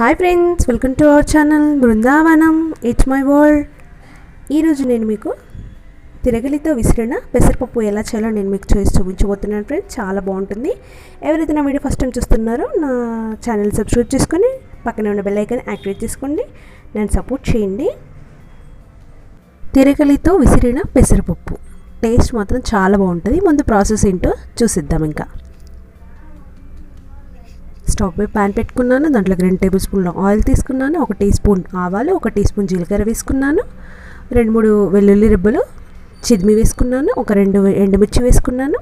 Hi friends welcome to our channel Brindavanam it's my world ఈరోజు నేను మీకు తిరగలితో విసిరిన పెసరపప్పు ఎలా చేయాలో నేను మీకు చేసి చూపించబోతున్నాను ఫ్రెండ్స్ చాలా బాగుంటుంది. ఎవరైతే నా వీడియో ఫస్ట్ టైం చూస్తున్నారో నా ఛానల్ సబ్స్క్రైబ్ చేసుకొని పక్కనే ఉన్న బెల్ ఐకాన్ యాక్టివేట్ చేసుకోండి. నేను సపోర్ట్ చేయండి. తిరగలితో విసిరిన పెసరపప్పు. టేస్ట్ మాత్రం చాలా బాగుంటుంది. ముందు ప్రాసెస్ ఏంటో చూసిద్దాం ఇంకా. స్టవ్ పై ప్యాన్ పెట్టుకున్నాను దాంట్లోకి రెండు టేబుల్ స్పూన్ల ఆయిల్ తీసుకున్నాను ఒక టీ స్పూన్ ఆవాలు ఒక టీ స్పూన్ జీలకర్ర వేసుకున్నాను రెండు మూడు వెల్లుల్లి రెబ్బలు చిదిమి వేసుకున్నాను ఒక రెండు ఎండుమిర్చి వేసుకున్నాను.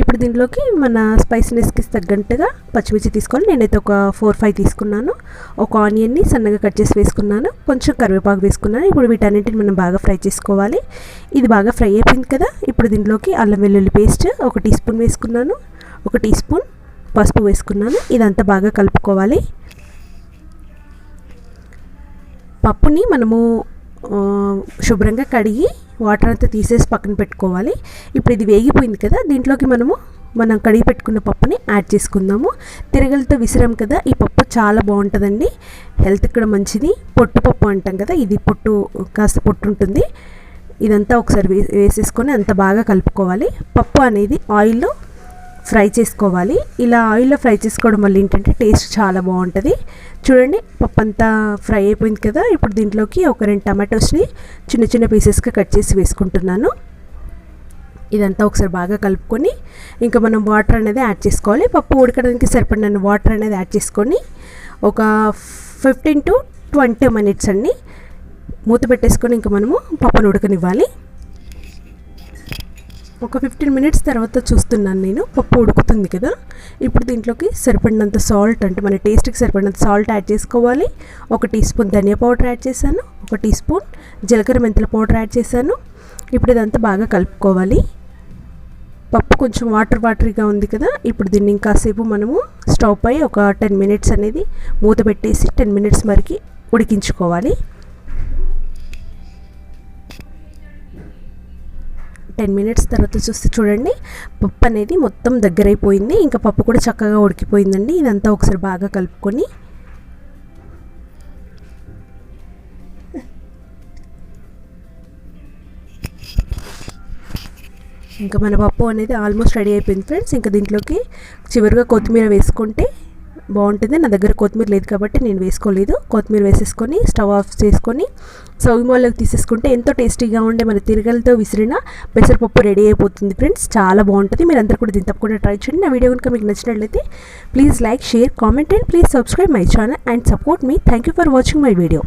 ఇప్పుడు దీంట్లోకి మన స్పైసీనెస్కి తగ్గట్టుగా పచ్చిమిర్చి తీసుకోవాలి. నేనైతే ఒక ఫోర్ ఫైవ్ తీసుకున్నాను. ఒక ఆనియన్ని సన్నగా కట్ చేసి వేసుకున్నాను. కొంచెం కరివేపాకు వేసుకున్నాను. ఇప్పుడు వీటన్నింటిని మనం బాగా ఫ్రై చేసుకోవాలి. ఇది బాగా ఫ్రై అయిపోయింది కదా. ఇప్పుడు దీంట్లోకి అల్లం వెల్లుల్లి పేస్ట్ ఒక టీ స్పూన్ వేసుకున్నాను. ఒక టీ స్పూన్ పసుపు వేసుకున్నాను. ఇదంతా బాగా కలుపుకోవాలి. పప్పుని మనము శుభ్రంగా కడిగి వాటర్ అంతా తీసేసి పక్కన పెట్టుకోవాలి. ఇప్పుడు ఇది వేగిపోయింది కదా దీంట్లోకి మనము మనం కడిగి పెట్టుకున్న పప్పుని యాడ్ చేసుకుందాము. తిరగలతో విసిరాం కదా ఈ పప్పు చాలా బాగుంటుందండి. హెల్త్ కూడా మంచిది. పొట్టు పప్పు అంటాం కదా ఇది పొట్టు కాస్త పొట్టు ఉంటుంది. ఇదంతా ఒకసారి వేసేసుకొని అంత బాగా కలుపుకోవాలి. పప్పు అనేది ఆయిల్లో ఫ్రై చేసుకోవాలి. ఇలా ఆయిల్లో ఫ్రై చేసుకోవడం వల్ల ఏంటంటే టేస్ట్ చాలా బాగుంటుంది. చూడండి పప్పు అంతా ఫ్రై అయిపోయింది కదా. ఇప్పుడు దీంట్లోకి ఒక రెండు టమాటోస్ని చిన్న చిన్న పీసెస్గా కట్ చేసి వేసుకుంటున్నాను. ఇదంతా ఒకసారి బాగా కలుపుకొని ఇంకా మనం వాటర్ అనేది యాడ్ చేసుకోవాలి. పప్పు ఉడకడానికి సరిపడిన వాటర్ అనేది యాడ్ చేసుకొని ఒక ఫిఫ్టీన్ టు ట్వంటీ మినిట్స్ అండి. మూత పెట్టేసుకొని ఇంకా మనము పప్పును ఉడకనివ్వాలి. ఒక ఫిఫ్టీన్ మినిట్స్ తర్వాత చూస్తున్నాను నేను. పప్పు ఉడుకుతుంది కదా. ఇప్పుడు దీంట్లోకి సరిపడినంత సాల్ట్ అంటే మన టేస్ట్కి సరిపడినంత సాల్ట్ యాడ్ చేసుకోవాలి. ఒక టీ స్పూన్ ధనియా పౌడర్ యాడ్ చేశాను. ఒక టీ స్పూన్ జీలకర్ర మెంతుల పౌడర్ యాడ్ చేశాను. ఇప్పుడు ఇదంతా బాగా కలుపుకోవాలి. పప్పు కొంచెం వాటర్ వాటరీగా ఉంది కదా. ఇప్పుడు దీన్ని ఇంకాసేపు మనము స్టవ్ పై ఒక టెన్ మినిట్స్ అనేది మూత పెట్టేసి టెన్ మినిట్స్ వరకు ఉడికించుకోవాలి. టెన్ మినిట్స్ తర్వాత చూస్తే చూడండి పప్పు అనేది మొత్తం దగ్గరైపోయింది. ఇంకా పప్పు కూడా చక్కగా ఉడికిపోయిందండి. ఇదంతా ఒకసారి బాగా కలుపుకొని. ఇంకా మన పప్పు అనేది ఆల్మోస్ట్ రెడీ అయిపోయింది ఫ్రెండ్స్. ఇంకా దీంట్లోకి చివరిగా కొత్తిమీర వేసుకుంటే బాగుంటుంది. నా దగ్గర కొత్తిమీర లేదు కాబట్టి నేను వేసుకోలేదు. కొత్తిమీర వేసేసుకొని స్టవ్ ఆఫ్ చేసుకొని సౌగిమాల్లోకి తీసేసుకుంటే ఎంతో టేస్టీగా ఉండే మన తిరగలతో విసిరిన పెసరపప్పు రెడీ అయిపోతుంది ఫ్రెండ్స్. చాలా బాగుంటుంది. మీరు అందరు కూడా దీని తప్పకుండా ట్రై చేయండి. నా వీడియో కనుక మీకు నచ్చినట్లయితే please like share comment and please subscribe my channel and support me. Thank you for watching my video.